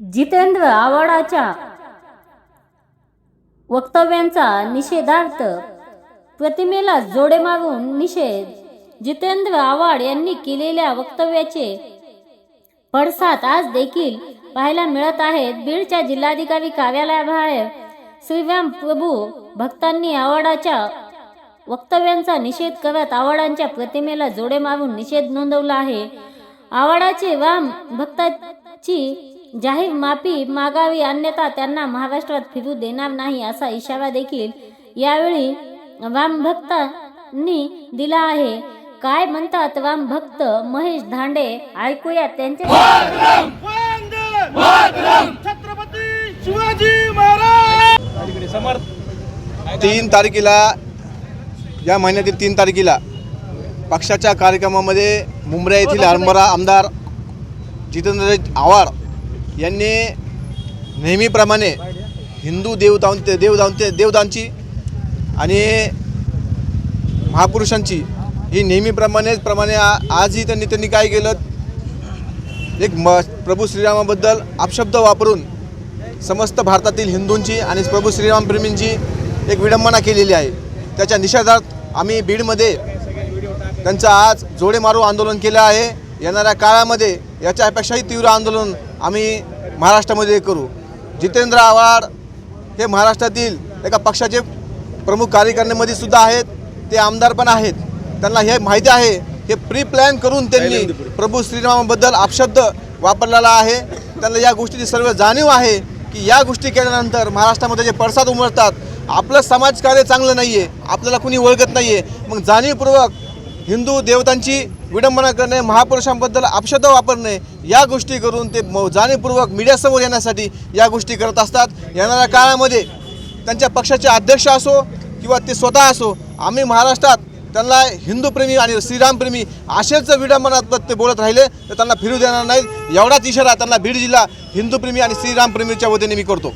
जितेंद्र आव्हाडाच्या वक्तव्यांचा निषेधार्थ प्रतिमेला जोडे मारून निषेध. जितेंद्र आव्हाड यांनी केलेल्या वक्तव्याचे पडसाद आज देखील पाहायला मिळत आहेत. बीडच्या जिल्हाधिकारी कार्यालयाबाहेर श्रीराम प्रभू भक्तांनी आव्हाडाच्या वक्तव्यांचा निषेध करत आव्हाडांच्या प्रतिमेला जोडे मारून निषेध नोंदवला आहे. आव्हाडाचे वाम भक्ताची जाहीर माफी मागावी अन्यथा त्यांना महाराष्ट्रात फिरू देणार नाही असा इशारा देखील यावेळी वाम भक्तांनी दिला आहे. काय म्हणतात वाम भक्त महेश धांडे? ऐकूया त्यांचे वंदे छत्रपती शिवाजी महाराज! समर्थ. तीन तारखेला या महिन्यातील तीन तारखेला पक्षाच्या कार्यक्रमामध्ये मुंब्रा येथील हरभरा आमदार जितेंद्र आव्हाड यांनी नेहमीप्रमाणे हिंदू देवतां देवदां देवतांची आणि महापुरुषांची ही नेहमीप्रमाणेच प्रमाणे आ- आजही त्यांनी त्यांनी काय केलं? एक म प्रभू श्रीरामाबद्दल अपशब्द वापरून समस्त भारतातील हिंदूंची आणि प्रभू श्रीरामप्रेमींची एक विडंबना केलेली आहे. त्याच्या निषेधार्थ आम्ही बीडमध्ये त्यांचं आज जोडे मारू आंदोलन केलं आहे. येणाऱ्या काळामध्ये याच्यापेक्षाही तीव्र आंदोलन आम्ही महाराष्ट्रामध्ये करू. जितेंद्र आव्हाड हे महाराष्ट्रातील एका पक्षाचे प्रमुख कार्यकारिणीमध्ये सुद्धा आहेत. ते आमदार पण आहेत. त्यांना हे माहिती आहे. हे प्री प्लॅन करून त्यांनी प्रभू श्रीरामाबद्दल अपशब्द वापरलेला आहे. त्यांना या गोष्टीची सर्व जाणीव आहे की या गोष्टी केल्यानंतर महाराष्ट्रामध्ये जे पडसाद उमटतात आपलं समाजकार्य चांगलं नाही आहे आपल्याला कुणी ओळखत नाही आहे मग जाणीवपूर्वक हिंदू देवतांची विडंबना करणे महापुरुषांबद्दल अपशब्द वापरणे या गोष्टी करून ते म- जाणीवपूर्वक मीडियासमोर येण्यासाठी या गोष्टी करत असतात. येणाऱ्या काळामध्ये त्यांच्या पक्षाचे अध्यक्ष असो किंवा ते स्वतः असो आम्ही महाराष्ट्रात त्यांना हिंदूप्रेमी आणि श्रीरामप्रेमी असेच विडंबनात ते बोलत राहिले तर त्यांना फिरू देणार नाहीत. एवढाच इशारा त्यांना बीड जिल्हा हिंदूप्रेमी आणि श्रीरामप्रेमीच्या वतीने मी करतो.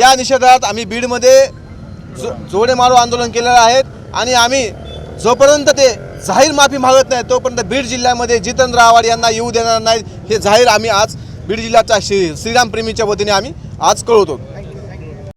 या निषेधात आम्ही बीडमध्ये जो जोडे मारू आंदोलन केलेलं आहेत आणि आम्ही जोपर्यंत ते जाहीर माफी मागत नाही तोपर्यंत बीड जिल्ह्यामध्ये जितेंद्र आव्हाड यांना येऊ देणार नाहीत हे जाहीर आम्ही आज बीड जिल्ह्याच्या श्री श्रीरामप्रेमीच्या वतीने आम्ही आज कळवतो.